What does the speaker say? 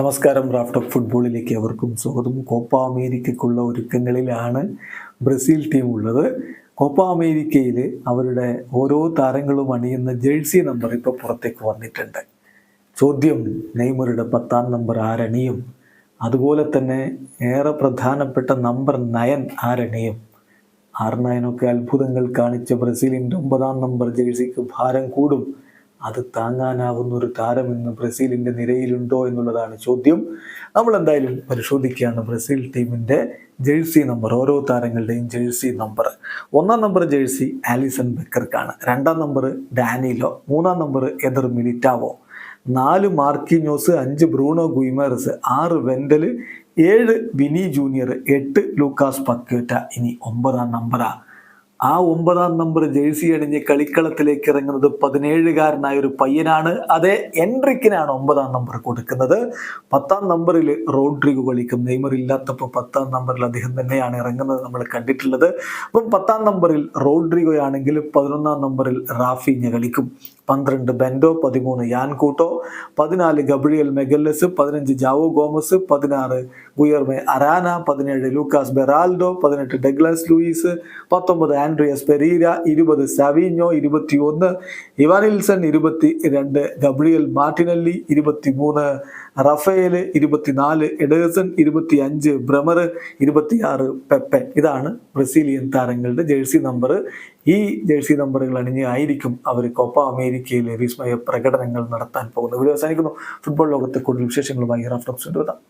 നമസ്കാരം. Raft of ഫുട്ബോളിലേക്ക് അവർക്കും സ്വാഗതം. കോപ്പ അമേരിക്കയ്ക്കുള്ള ഒരുക്കങ്ങളിലാണ് ബ്രസീൽ ടീം ഉള്ളത്. കോപ്പ അമേരിക്കയിൽ അവരുടെ ഓരോ താരങ്ങളും അണിയുന്ന ജേഴ്സി നമ്പർ ഇപ്പോൾ പുറത്തേക്ക് വന്നിട്ടുണ്ട്. ചോദ്യം നെയ്മറുടെ പത്താം നമ്പർ ആരണിയും അതുപോലെ തന്നെ ഏറെ പ്രധാനപ്പെട്ട നമ്പർ നയൻ ആരണിയും. ആർ നയനൊക്കെ അത്ഭുതങ്ങൾ കാണിച്ച ബ്രസീലിന്റെ ഒമ്പതാം നമ്പർ ജേഴ്സിക്ക് ഭാരം കൂടും. അത് താങ്ങാനാവുന്ന ഒരു താരം ഇന്ന് ബ്രസീലിന്റെ നിരയിലുണ്ടോ എന്നുള്ളതാണ് ചോദ്യം. നമ്മൾ എന്തായാലും പരിശോധിക്കുകയാണ് ബ്രസീൽ ടീമിന്റെ ജേഴ്സി നമ്പർ ഓരോ താരങ്ങളുടെയും ജേഴ്സി നമ്പർ. ഒന്നാം നമ്പർ ജേഴ്സി ആലിസൺ ബെക്കർക്കാണ്. രണ്ടാം നമ്പർ ഡാനിലോ മൂന്നാം നമ്പർ എദർ മിലിറ്റാവോ. നാല് മാർക്കിന്യോസ് അഞ്ച് ബ്രൂണോ ഗുയിമേറസ് ആറ് വെൻഡൽ ഏഴ് വിനി ജൂനിയർ എട്ട് ലൂക്കാസ് പക്കേറ്റ ഇനി ഒമ്പതാം നമ്പറാ. ആ ഒമ്പതാം നമ്പർ ജേഴ്സി അണിഞ്ഞ് കളിക്കളത്തിലേക്ക് ഇറങ്ങുന്നത് പതിനേഴുകാരനായ ഒരു പയ്യനാണ്. അതെ എൻട്രിക്കിനാണ് ഒമ്പതാം നമ്പർ കൊടുക്കുന്നത്. പത്താം നമ്പറിൽ റോഡ്രിഗോ കളിക്കും. നെയ്മർ ഇല്ലാത്തപ്പോൾ പത്താം നമ്പറിൽ അദ്ദേഹം തന്നെയാണ് ഇറങ്ങുന്നത് നമ്മൾ കണ്ടിട്ടുള്ളത്. അപ്പം പത്താം നമ്പറിൽ റോഡ്രിഗോ ആണെങ്കിൽ പതിനൊന്നാം നമ്പറിൽ റാഫിഞ്ഞ കളിക്കും. പന്ത്രണ്ട് ബെൻഡോ പതിമൂന്ന് യാൻകൂട്ടോ പതിനാല് ഗബ്രിയൽ മെഗല്ലസ് പതിനഞ്ച് ജാവോ ഗോമസ് പതിനാറ് ഗുയർമെ അരാന പതിനേഴ് ലൂക്കാസ് ബെറാൽഡോ പതിനെട്ട് ഡെഗ്ലാസ് ലൂയിസ് പത്തൊമ്പത് ആൻഡ്രിയസ് പെരീര ഇരുപത് സവീഞ്ഞോ ഇരുപത്തി ഒന്ന് ഇവാനിൽസൺ ഇരുപത്തി രണ്ട് ഗബ്രിയൽ മാർട്ടിനല്ലി ഇരുപത്തി മൂന്ന് റഫേൽ ഇരുപത്തിനാല് എഡേഴ്സൺ ഇരുപത്തി അഞ്ച് ബ്രമർ ഇരുപത്തിയാറ് പെപ്പൻ. ഇതാണ് ബ്രസീലിയൻ താരങ്ങളുടെ ജേഴ്സി നമ്പർ. ഈ ജേഴ്സി നമ്പറുകൾ അണിഞ്ഞ് ആയിരിക്കും അവർ കോപ്പ അമേരിക്കയിലെ വിസ്മയ പ്രകടനങ്ങൾ നടത്താൻ പോകുന്നത്. വീഡിയോ അവസാനിക്കുന്നു. ഫുട്ബോൾ ലോകത്തെ കൂടുതൽ വിശേഷങ്ങളുമായി റഫറൻസ് വരാം